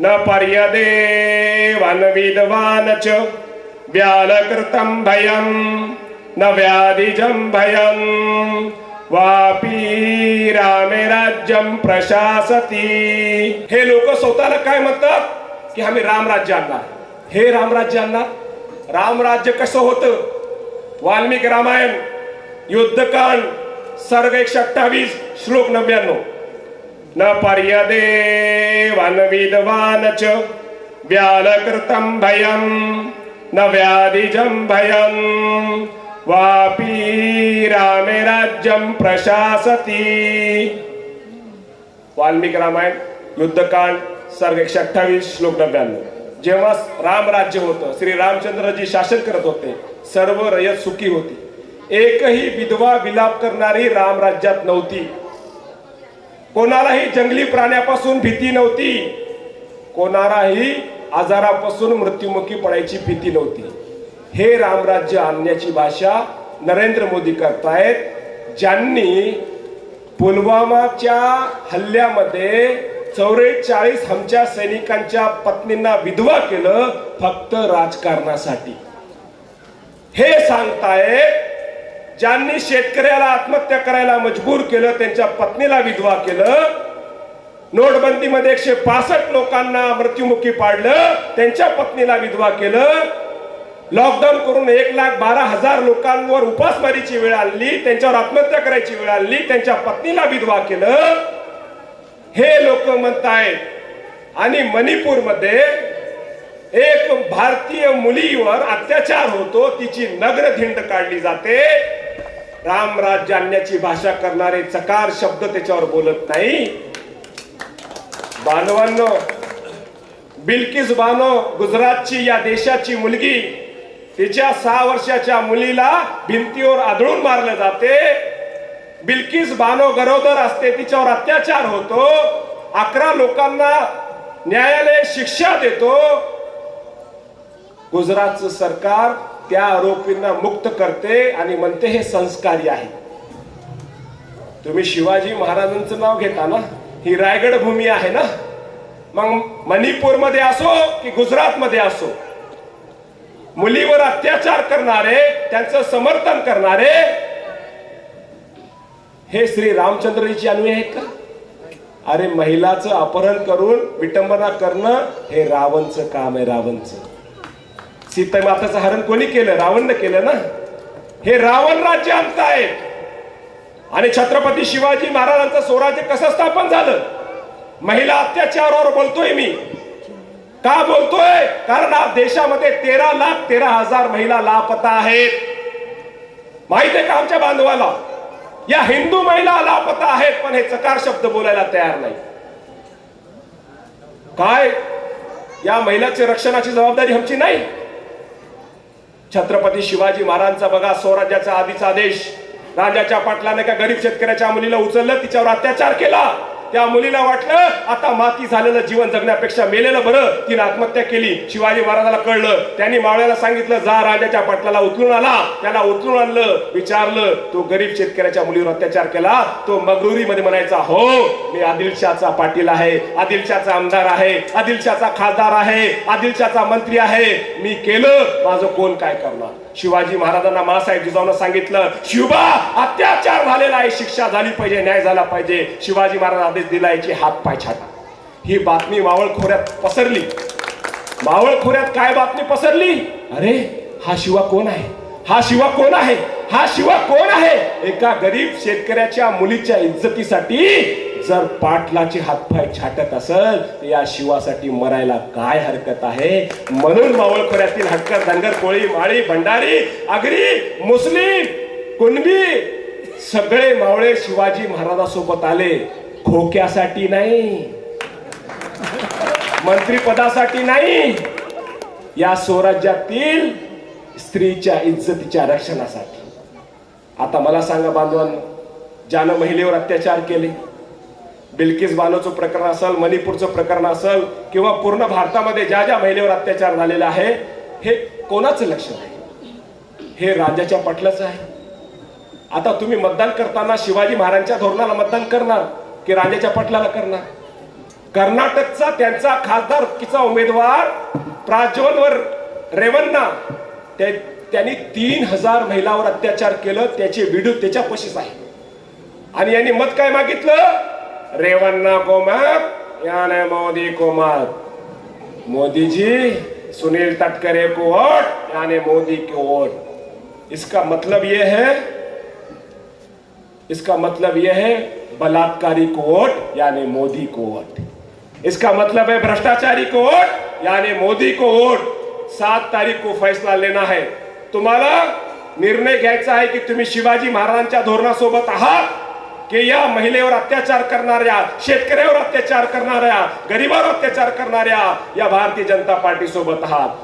न पर्यदे वनविद्वान् च व्यालकृतं भयं न व्याधिजं भयं। वापी रामे राज्यं प्रशासती। हे लोक स्वतःला काय म्हणतात? की आम्ही रामराज्य आणणार. हे रामराज्य आणणार? रामराज्य कसं होतं? वाल्मिकी रामायण युद्धकांड सर्ग एकशे अठ्ठावीस श्लोक नव्याण्णव. न पर्यदे वनविद्वान् च व्यालकृतं भयं न व्याधिजं भयं। वापी रामे राज्यं प्रशासती। वाल्मिक रामायण युद्धकांड सर्ग एकशे अठ्ठावीस श्लोक नव्याण्णव। जेव्हा राम राज्य होतं श्री रामचंद्रजी शासन करत होते सर्व रयत सुखी होती। एकही विधवा विलाप करणारी राम राज्यात नव्हती। कोणालाही जंगली प्राण्यापासून भीती नव्हती. कोणालाही आजारापासून मृत्युमुखी पडायची भीती नव्हती. हे रामराज्य आणण्याची भाषा नरेंद्र मोदी करतायत ज्यांनी पुलवामाच्या हल्ल्यामध्ये चौवेचाळीस आमच्या सैनिकांच्या पत्नींना विधवा केलं फक्त राजकारणासाठी. हे सांगतायत ज्यांनी शेतकऱ्याला आत्महत्या करायला मजबूर केलं त्यांच्या पत्नीला विधवा केलं नोटबंदीमध्ये एकशे पासष्ट लोकांना मृत्युमुखी पाडलं त्यांच्या पत्नीला विधवा केलं लॉकडाऊन करून एक लाख बारा हजार लोकांवर उपासमारीची वेळ आणली त्यांच्यावर आत्महत्या करायची वेळ आणली त्यांच्या पत्नीला विधवा केलं. हे लोक म्हणतायत आणि मणिपूरमध्ये एक भारतीय मुलीवर अत्याचार होतो तिची नग्न धिंड काढली जाते. रामराज्य आणण्याची भाषा करणारे चकार शब्द त्याच्यावर बोलत नाही. बांधवांनो बिल्किस बानो गुजरातची या देशाची मुलगी तिच्या सहा वर्षाच्या मुलीला भिंतीवर आदळून मारलं जाते. बिल्किस बानो गरोदर असते तिच्यावर अत्याचार होतो. अकरा लोकांना न्यायालय शिक्षा देतो. गुजरातचं सरकार त्या आरोपींना मुक्त करते आणि म्हणते हे संस्कारी आहे. तुम्ही शिवाजी महाराजांचं नाव घेता ना? ही रायगड भूमी आहे ना? मग मणिपूरमध्ये असो की गुजरात मध्ये असो मुलीवर अत्याचार करणारे त्यांचं समर्थन करणारे हे श्री रामचंद्रजीची अनुय आहेत का? अरे महिलाचं अपहरण करून विटंबना करणं हे रावणचं काम आहे रावणचं. सीता माताचं हरण कोणी केलं? रावणनं केलं ना? हे रावण राज्य आमचं आहे. आणि छत्रपती शिवाजी महाराजांचं स्वराज्य कसं स्थापन झालं? महिला अत्याचारावर बोलतोय मी. का बोलतोय? कारण आज देशामध्ये तेरा लाख तेरा हजार महिला लापता आहेत. माहीत आहे का आमच्या बांधवाला? या हिंदू महिला लापता आहेत पण हे चकार शब्द बोलायला तयार नाही. काय? या महिलाच्या रक्षणाची जबाबदारी आमची नाही? छत्रपती शिवाजी महाराजांचा बघा स्वराज्याचा आधीचा आदेश. राजाच्या पाटलाने का गरीब शेतकऱ्याच्या मुलीला उचललं तिच्यावर अत्याचार केला. त्या मुलीला वाटलं आता माती झालेलं जीवन जगण्यापेक्षा मेलेलं बरं. तिने आत्महत्या केली. शिवाजी महाराजाला कळलं. त्यांनी मावळ्याला सांगितलं जा राजाच्या पाटलाला उचलून आला. त्याला उचलून आणलं विचारलं. तो गरीब शेतकऱ्याच्या मुलीवर अत्याचार केला. तो मगरुरीमध्ये म्हणायचा हो मी आदिलशाचा पाटील आहे. आदिलशाचा आमदार आहे. आदिलशाचा खासदार आहे. आदिलशाचा मंत्री आहे. मी केलं. माझं कोण काय करणार? शिवाजी महाराजांना मासाहेब जिजाऊन सांगितलं शिवबा अत्याचार झालेला आहे. शिक्षा झाली पाहिजे न्याय झाला पाहिजे. शिवाजी महाराज आदेश दिला याची हात पाय छाता ही बातमी मावळ खोऱ्यात पसरली. मावळ खोऱ्यात काय बातमी पसरली? अरे हा शिवा कोण आहे? हा शिवा कोण आहे? हा शिवा कोण आहे? एका गरीब शेतकऱ्याच्या मुलीच्या इज्जतीसाठी जर पाटलाचे हातपाय छाटत असल तर या शिवासाठी मरायला काय हरकत आहे? म्हणून मावळखोऱ्यातील हक्कर धनगर कोळी माळी भंडारी आगरी मुस्लिम कुणबी सगळे मावळे शिवाजी महाराजासोबत आले. खोक्यासाठी नाही. मंत्रीपदासाठी नाही. या स्वराज्यातील स्त्रीच्या इज्जतीच्या रक्षणासाठी. आता मला सांगा बांधवांनो ज्यानं महिलेवर अत्याचार केले बिल्किस बानोचं प्रकरण असेल मणिपूरचं प्रकरण असेल किंवा पूर्ण भारतामध्ये ज्या ज्या महिलेवर अत्याचार झालेला आहे हे कोणाचं लक्ष आहे? हे राजाच्या पटलाचं आहे. आता तुम्ही मतदान करताना शिवाजी महाराजांच्या धोरणाला मतदान करणार. की राजाच्या पटलाला करणार. कर्नाटकचा त्यांचा खासदारकीचा उमेदवार प्राज्वलवर रेवन्ना. त्यांनी तीन हजार महिलावर अत्याचार केलं त्याचे व्हिडिओ त्याच्यापाशीच आहे. आणि यांनी मत काय मागितलं? रेवन्ना कोमार याने मोदी कोमार मोदीजी सुनील तटकरे को वोट यानी मोदी को वोट. इसका मतलब यह है इसका मतलब यह है बलात्कारी को वोट यानी मोदी को वोट इसका मतलब है भ्रष्टाचारी को वोट यानी मोदी को वोट सात तारीख को फैसला लेना है. तुम्हाला निर्णय घ्यायचा आहे की तुम्ही शिवाजी महाराजांच्या धोरणासोबत आहात की या महिलेवर अत्याचार करणाऱ्या शेतकऱ्यावर अत्याचार करणाऱ्या गरीबावर अत्याचार करणाऱ्या या भारतीय जनता पार्टी सोबत आहात?